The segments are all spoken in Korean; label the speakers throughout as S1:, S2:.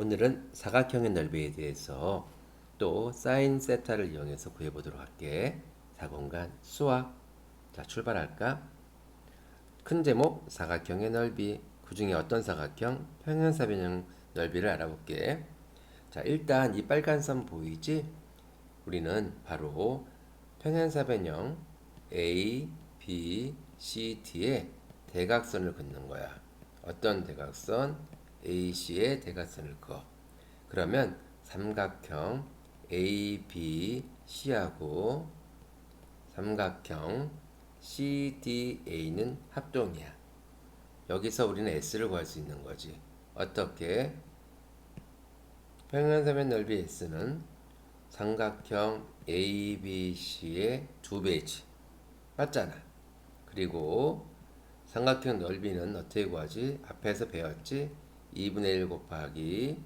S1: 오늘은 사각형의 넓이에 대해서 또 사인 세타를 이용해서 구해보도록 할게. 사공간 수학. 자, 출발할까? 큰 제목 사각형의 넓이. 그 중에 어떤 사각형? 평행사변형 넓이를 알아볼게. 자, 일단 이 빨간 선 보이지? 우리는 바로 평행사변형 A, B, C, D의 대각선을 긋는 거야. 어떤 대각선? AC의 대각선을 그어. 그러면 삼각형 ABC하고 삼각형 CDA는 합동이야. 여기서 우리는 S를 구할 수 있는 거지. 어떻게? 평행사변 넓이 S는 삼각형 ABC의 두 배지. 맞잖아. 그리고 삼각형 넓이는 어떻게 구하지? 앞에서 배웠지? 2분의 1 곱하기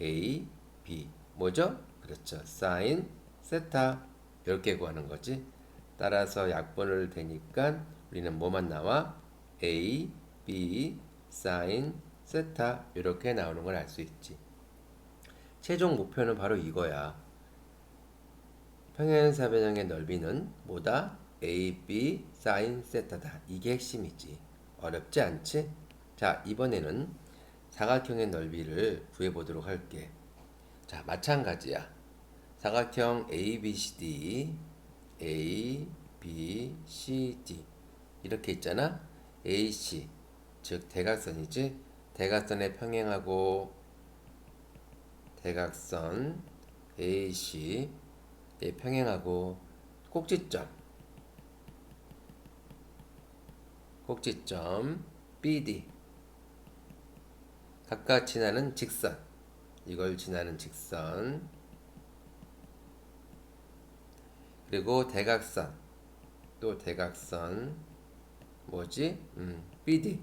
S1: A, B. 뭐죠? 그렇죠. 사인, 세타. 이렇게 구하는 거지. 따라서 약분을 되니까 우리는 뭐만 나와? A, B, 사인, 세타. 이렇게 나오는 걸 알 수 있지. 최종 목표는 바로 이거야. 평행사변형의 넓이는 뭐다? A, B, 사인, 세타다. 이게 핵심이지. 어렵지 않지? 자, 이번에는 사각형의 넓이를 구해 보도록 할게. 자, 마찬가지야. 사각형 A, B, C, D, A, B, C, D 이렇게 있잖아. AC 즉 대각선이지. 대각선에 평행하고 대각선 AC 에 평행하고 꼭지점 꼭지점 BD 각각 지나는 직선. 이걸 지나는 직선. 그리고 대각선. 또 대각선. 뭐지? 음, BD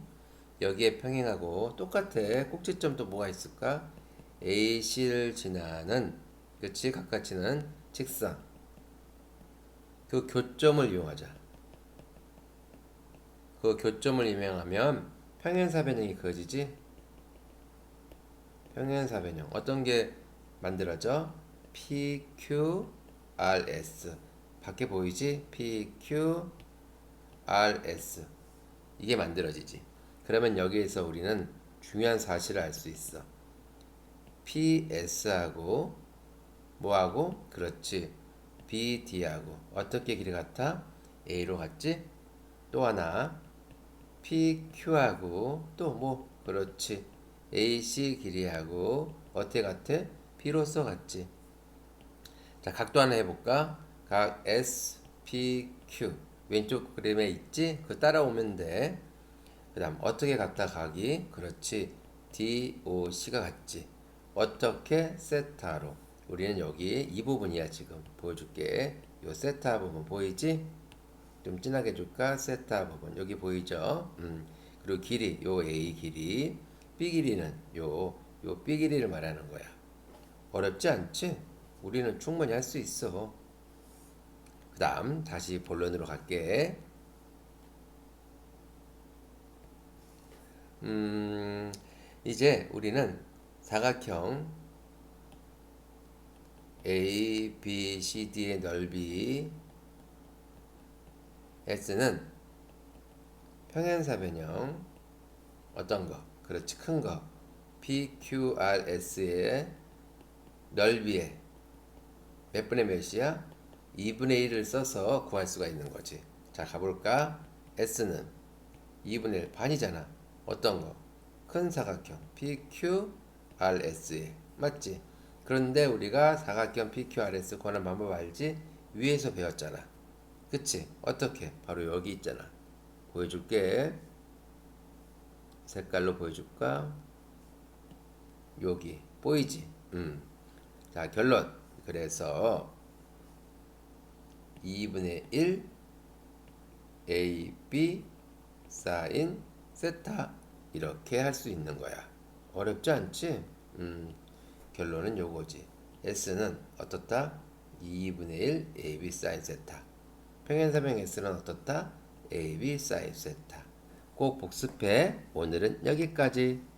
S1: 여기에 평행하고 똑같아. 꼭지점 또 뭐가 있을까? AC를 지나는 그치? 각각 지나는 직선. 그 교점을 이용하자. 그 교점을 이용하면 평행사변형이 그어지지 평행사 변형 어떤 게 만들어져? PQRS 밖에 보이지? PQRS 이게 만들어지지 그러면 여기에서 우리는 중요한 사실을 알 수 있어 PS하고 뭐하고? 그렇지 BD하고 어떻게 길이 같아? A로 같지? 또 하나 PQ하고 또 뭐 그렇지 AC 길이하고 어떻게 같아? B로서 같지 자 각도 하나 해볼까? 각 SPQ 왼쪽 그림에 있지? 그 따라오면 돼. 그 다음 어떻게 같다 각이? 그렇지 DOC가 같지 어떻게? 세타로 우리는 여기 이 부분이야 지금 보여줄게 요 세타 부분 보이지? 좀 진하게 줄까? 세타 부분 여기 보이죠? 음. 그리고 길이 요 A 길이 B 길이는 요 요 B 길이를 말하는 거야 어렵지 않지? 우리는 충분히 할 수 있어 그 다음 다시 본론으로 갈게 음 이제 우리는 사각형 A, B, C, D의 넓이 S는 평행사변형 어떤 거? 그렇지 큰 거. PQRS의 넓이에 몇 분의 몇이야? 2분의 1을 써서 구할 수가 있는 거지. 자 가볼까? S는 2분의 1 반이잖아. 어떤 거? 큰 사각형 PQRS에 맞지? 그런데 우리가 사각형 PQRS 구하는 방법 알지? 위에서 배웠잖아. 그치? 어떻게? 바로 여기 있잖아. 보여줄게. 색깔로 보여줄까? 여기. 보이지? 음. 자, 결론. 그래서 2분의 1 AB 사인 세타 이렇게 할 수 있는 거야. 어렵지 않지? 음. 결론은 요거지. S는 어떻다? 2분의 1 AB 사인 세타. 평행사변 S는 어떻다? AB 사인 세타. 꼭 복습해. 오늘은 여기까지.